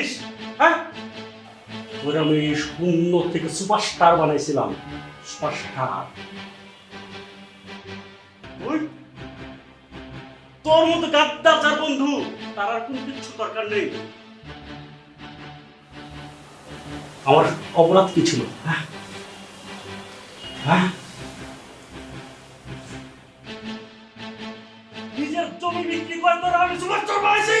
ভাবছিস হ্যাঁ? আমি শূন্য থেকে সুপারস্টার বানাইছিলাম সুপারস্টার তোর মতো গাদ্দার যার বন্ধু, তার আর কোনো কিছু দরকার নেই। আমার অপরাধ কি ছিল? হ্যাঁ? হ্যাঁ? নিজের জমি বিক্রি করে তোর আমি সুপারস্টার বানাইছি!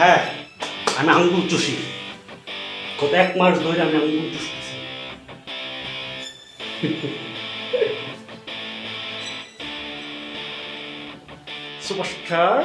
হ্যাঁ আমি আঙ্গুর চুষি। গত এক মাস ধরে আমি আঙ্গুর চুষতেছি। সুপারস্টার